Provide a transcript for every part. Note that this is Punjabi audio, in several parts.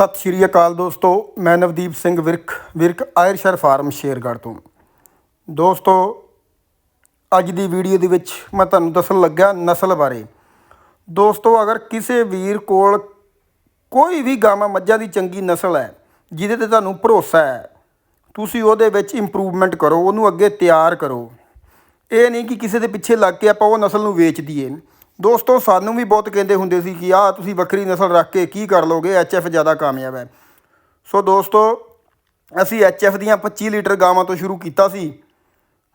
ਸਤਿ ਸ਼੍ਰੀ ਅਕਾਲ ਦੋਸਤੋ, ਮੈਂ ਨਵਦੀਪ ਸਿੰਘ ਵਿਰਕ ਵਿਰਕ ਆਇਰਸ਼ਰ ਫਾਰਮ ਸ਼ੇਰਗੜ੍ਹ ਤੋਂ। ਦੋਸਤੋ, ਅੱਜ ਦੀ ਵੀਡੀਓ ਦੇ ਵਿੱਚ ਮੈਂ ਤੁਹਾਨੂੰ ਦੱਸਣ ਲੱਗਾ ਨਸਲ ਬਾਰੇ। ਦੋਸਤੋ, ਅਗਰ ਕਿਸੇ ਵੀਰ ਕੋਲ ਕੋਈ ਵੀ ਗਾਵਾਂ ਮੱਝਾਂ ਦੀ ਚੰਗੀ ਨਸਲ ਹੈ, ਜਿਹਦੇ ਤੇ ਤੁਹਾਨੂੰ ਭਰੋਸਾ ਹੈ, ਤੁਸੀਂ ਉਹਦੇ ਵਿੱਚ ਇੰਪਰੂਵਮੈਂਟ ਕਰੋ, ਉਹਨੂੰ ਅੱਗੇ ਤਿਆਰ ਕਰੋ। ਇਹ ਨਹੀਂ ਕਿ ਕਿਸੇ ਦੇ ਪਿੱਛੇ ਲੱਗ ਕੇ ਆਪਾਂ ਉਹ ਨਸਲ ਨੂੰ ਵੇਚ ਦਈਏ। ਦੋਸਤੋ, ਸਾਨੂੰ ਵੀ ਬਹੁਤ ਕਹਿੰਦੇ ਹੁੰਦੇ ਸੀ ਕਿ ਆਹ ਤੁਸੀਂ ਵੱਖਰੀ ਨਸਲ ਰੱਖ ਕੇ ਕੀ ਕਰ ਲੋਗੇ? ਐਚਐਫ ਜ਼ਿਆਦਾ ਕਾਮਯਾਬ ਹੈ। ਸੋ ਦੋਸਤੋ, ਅਸੀਂ ਐਚਐਫ ਦੀਆਂ 25 ਲੀਟਰ ਗਾਵਾਂ ਤੋਂ ਸ਼ੁਰੂ ਕੀਤਾ ਸੀ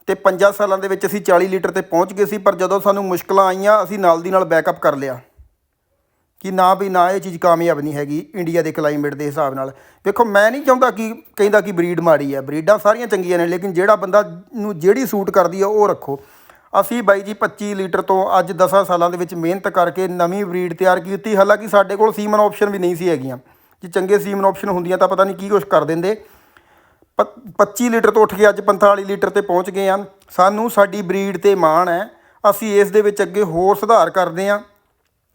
ਤੇ 5 ਸਾਲਾਂ ਦੇ ਵਿੱਚ ਅਸੀਂ 40 ਲੀਟਰ ਤੇ ਪਹੁੰਚ ਗਏ ਸੀ, ਪਰ ਜਦੋਂ ਸਾਨੂੰ ਮੁਸ਼ਕਲਾਂ ਆਈਆਂ, ਅਸੀਂ ਨਾਲ ਦੀ ਨਾਲ ਬੈਕਅਪ ਕਰ ਲਿਆ। ਕਿ ਨਾ ਵੀ ਨਾ ਇਹ ਚੀਜ਼ ਕਾਮਯਾਬ ਨਹੀਂ ਹੈਗੀ ਇੰਡੀਆ ਦੇ ਕਲਾਈਮੇਟ ਦੇ ਹਿਸਾਬ ਨਾਲ। ਦੇਖੋ ਮੈਂ ਨਹੀਂ ਚਾਹੁੰਦਾ ਕਿ ਕਹਿੰਦਾ ਕਿ ਬਰੀਡ ਮਾੜੀ ਹੈ। ਬਰੀਡਾਂ ਸਾਰੀਆਂ ਚੰਗੀਆਂ ਨੇ, ਲੇਕਿਨ ਜਿਹੜਾ ਬੰਦਾ ਨੂੰ ਜਿਹੜੀ ਸੂਟ ਕਰਦੀ ਹੈ, ਉਹ ਰੱਖੋ। ਅਸੀਂ ਬਾਈ ਜੀ 25 ਲੀਟਰ ਤੋਂ ਅੱਜ 10 ਸਾਲਾਂ ਦੇ ਵਿੱਚ ਮਿਹਨਤ ਕਰਕੇ ਨਵੀਂ ਬਰੀਡ ਤਿਆਰ ਕੀਤੀ ਹਾਲਾਂਕਿ ਸਾਡੇ ਕੋਲ ਸੀਮਨ ਆਪਸ਼ਨ ਵੀ ਨਹੀਂ ਸੀ ਹੈਗੀਆਂ। ਜੇ ਚੰਗੇ ਸੀਮਨ ਆਪਸ਼ਨ ਹੁੰਦੀਆਂ ਤਾਂ ਪਤਾ ਨਹੀਂ ਕੀ ਕੁਛ ਕਰ ਦਿੰਦੇ। ਪ- 25 ਲੀਟਰ ਤੋਂ ਉੱਠ ਕੇ ਅੱਜ 45 ਲੀਟਰ ਤੇ ਪਹੁੰਚ ਗਏ ਹਾਂ ਸਾਨੂੰ ਸਾਡੀ ਬਰੀਡ ਤੇ ਮਾਣ ਹੈ। ਅਸੀਂ ਇਸ ਦੇ ਵਿੱਚ ਅੱਗੇ ਹੋਰ ਸੁਧਾਰ ਕਰਦੇ ਹਾਂ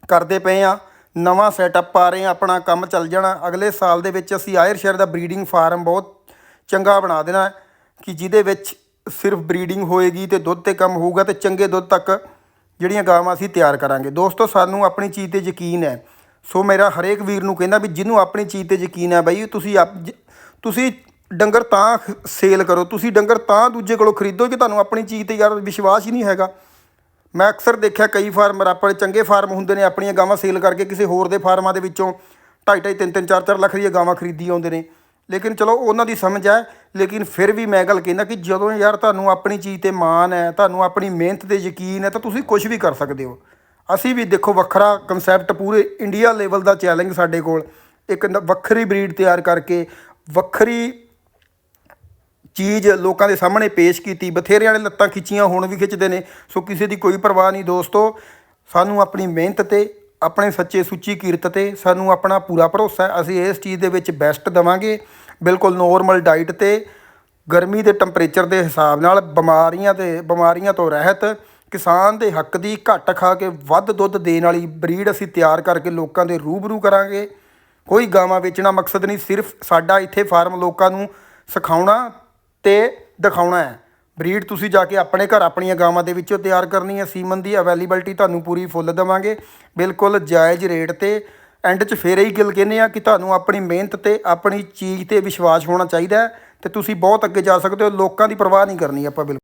ਕਰਦੇ ਪਏ ਆ। ਨਵਾਂ ਸੈਟਅਪ ਪਾ ਰਹੇ ਆ, ਆਪਣਾ ਕੰਮ ਚੱਲ ਜਾਣਾ। ਅਗਲੇ ਸਾਲ ਦੇ ਵਿੱਚ ਅਸੀਂ ਆਇਰ ਸ਼ਹਿਰ ਦਾ ਬਰੀਡਿੰਗ ਫਾਰਮ ਬਹੁਤ ਚੰਗਾ ਬਣਾ ਦੇਣਾ ਕਿ ਜਿਹਦੇ ਵਿੱਚ ਸਿਰਫ ਬਰੀਡਿੰਗ ਹੋਏਗੀ ਤੇ ਦੁੱਧ ਤੇ ਕੰਮ ਹੋਊਗਾ ਤੇ ਚੰਗੇ ਦੁੱਧ ਤੱਕ ਜਿਹੜੀਆਂ ਗਾਵਾਂ ਅਸੀਂ ਤਿਆਰ ਕਰਾਂਗੇ। ਦੋਸਤੋ, ਸਾਨੂੰ ਆਪਣੀ ਚੀਜ਼ ਤੇ ਯਕੀਨ ਹੈ। ਸੋ ਮੇਰਾ ਹਰੇਕ ਵੀਰ ਨੂੰ ਕਹਿੰਦਾ ਵੀ ਜਿਹਨੂੰ ਆਪਣੀ ਚੀਜ਼ ਤੇ ਯਕੀਨ ਹੈ ਬਾਈ, ਤੁਸੀਂ ਆਪ ਜ- ਤੁਸੀਂ ਡੰਗਰ ਤਾਂ ਸੇਲ ਕਰੋ, ਤੁਸੀਂ ਡੰਗਰ ਤਾਂ ਦੂਜੇ ਕੋਲੋਂ ਖਰੀਦੋ ਕਿ ਤੁਹਾਨੂੰ ਆਪਣੀ ਚੀਜ਼ ਤੇ ਯਾਰ ਵਿਸ਼ਵਾਸ ਹੀ ਨਹੀਂ ਹੈਗਾ। ਮੈਂ ਅਕਸਰ ਦੇਖਿਆ ਕਈ ਫਾਰਮਰ ਆਪਣੇ ਚੰਗੇ ਫਾਰਮ ਹੁੰਦੇ ਨੇ, ਆਪਣੀਆਂ ਗਾਵਾਂ ਸੇਲ ਕਰਕੇ ਕਿਸੇ ਹੋਰ ਦੇ ਫਾਰਮਾਂ ਦੇ ਵਿੱਚੋਂ 2.5 2.5 3 3 4 4 ਲੱਖ ਦੀਆਂ ਗਾਵਾਂ ਖਰੀਦੀ ਆਉਂਦੇ ਨੇ। ਲੇਕਿਨ ਚਲੋ ਉਹਨਾਂ ਦੀ ਸਮਝ ਹੈ, ਲੇਕਿਨ ਫਿਰ ਵੀ ਮੈਂ ਗੱਲ ਕਹਿੰਦਾ ਕਿ ਜਦੋਂ ਯਾਰ ਤੁਹਾਨੂੰ ਆਪਣੀ ਚੀਜ਼ ਤੇ ਮਾਣ ਹੈ, ਤੁਹਾਨੂੰ ਆਪਣੀ ਮਿਹਨਤ ਤੇ ਯਕੀਨ ਹੈ, ਤਾਂ ਤੁਸੀਂ ਕੁਝ ਵੀ ਕਰ ਸਕਦੇ ਹੋ। ਅਸੀਂ ਵੀ ਦੇਖੋ ਵੱਖਰਾ ਕਨਸੈਪਟ ਪੂਰੇ ਇੰਡੀਆ ਲੈਵਲ ਦਾ ਚੈਲੰਜ ਸਾਡੇ ਕੋਲ। ਇੱਕ ਵੱਖਰੀ ਬਰੀਡ ਤਿਆਰ ਕਰਕੇ ਵੱਖਰੀ ਚੀਜ਼ ਲੋਕਾਂ ਦੇ ਸਾਹਮਣੇ ਪੇਸ਼ ਕੀਤੀ ਬਥੇਰਿਆਂ ਨੇ ਲੱਤਾਂ ਖਿੱਚੀਆਂ ਹੁਣ ਵੀ ਖਿੱਚਦੇ ਨੇ। ਸੋ ਕਿਸੇ ਦੀ ਕੋਈ ਪਰਵਾਹ ਨਹੀਂ ਦੋਸਤੋ, ਸਾਨੂੰ ਆਪਣੀ ਮਿਹਨਤ ਤੇ, ਆਪਣੇ ਸੱਚੇ ਸੁੱਚੀ ਕੀਰਤ ਤੇ ਸਾਨੂੰ ਆਪਣਾ ਪੂਰਾ ਭਰੋਸਾ ਹੈ। ਅਸੀਂ ਇਸ ਚੀਜ਼ ਦੇ ਵਿੱਚ ਬੈਸਟ ਦਵਾਂਗੇ। ਬਿਲਕੁਲ ਨੋਰਮਲ ਡਾਈਟ ਤੇ ਗਰਮੀ ਦੇ ਟੈਂਪਰੇਚਰ ਦੇ ਹਿਸਾਬ ਨਾਲ ਬਿਮਾਰੀਆਂ ਤੇ, ਬਿਮਾਰੀਆਂ ਤੋਂ ਰਹਿਤ ਕਿਸਾਨ ਦੇ ਹੱਕ ਦੀ ਘੱਟ ਖਾ ਕੇ ਵੱਧ ਦੁੱਧ ਦੇਣ ਵਾਲੀ ਬਰੀਡ ਅਸੀਂ ਤਿਆਰ ਕਰਕੇ ਲੋਕਾਂ ਦੇ ਰੂਬਰੂ ਕਰਾਂਗੇ। ਕੋਈ ਗਾਵਾਂ ਵੇਚਣਾ ਮਕਸਦ ਨਹੀਂ, ਸਿਰਫ ਸਾਡਾ ਇੱਥੇ ਫਾਰਮ ਲੋਕਾਂ ਨੂੰ ਸਿਖਾਉਣਾ ਤੇ ਦਿਖਾਉਣਾ ਹੈ। ਬਰੀਡ ਤੁਸੀਂ ਜਾ ਕੇ ਆਪਣੇ ਘਰ ਆਪਣੀਆਂ ਗਾਵਾਂ ਦੇ ਵਿੱਚੋਂ ਤਿਆਰ ਕਰਨੀ ਹੈ ਸੀਮਨ ਦੀ ਅਵੇਲੇਬਿਲਟੀ ਤੁਹਾਨੂੰ ਪੂਰੀ ਫੁੱਲ ਦੇਵਾਂਗੇ। ਬਿਲਕੁਲ ਜਾਇਜ਼ ਰੇਟ ਤੇ ਐਂਡ 'ਚ ਫੇਰ ਇਹੀ ਗੱਲ ਕਹਿੰਦੇ ਆ ਕਿ ਤੁਹਾਨੂੰ ਆਪਣੀ ਮਿਹਨਤ ਤੇ ਆਪਣੀ ਚੀਜ਼ ਤੇ ਵਿਸ਼ਵਾਸ ਹੋਣਾ ਚਾਹੀਦਾ ਹੈ ਤੇ ਤੁਸੀਂ ਬਹੁਤ ਅੱਗੇ ਜਾ ਸਕਦੇ ਹੋ, ਲੋਕਾਂ ਦੀ ਪਰਵਾਹ ਨਹੀਂ ਕਰਨੀ ਆਪਾਂ ਬਿਲਕੁਲ।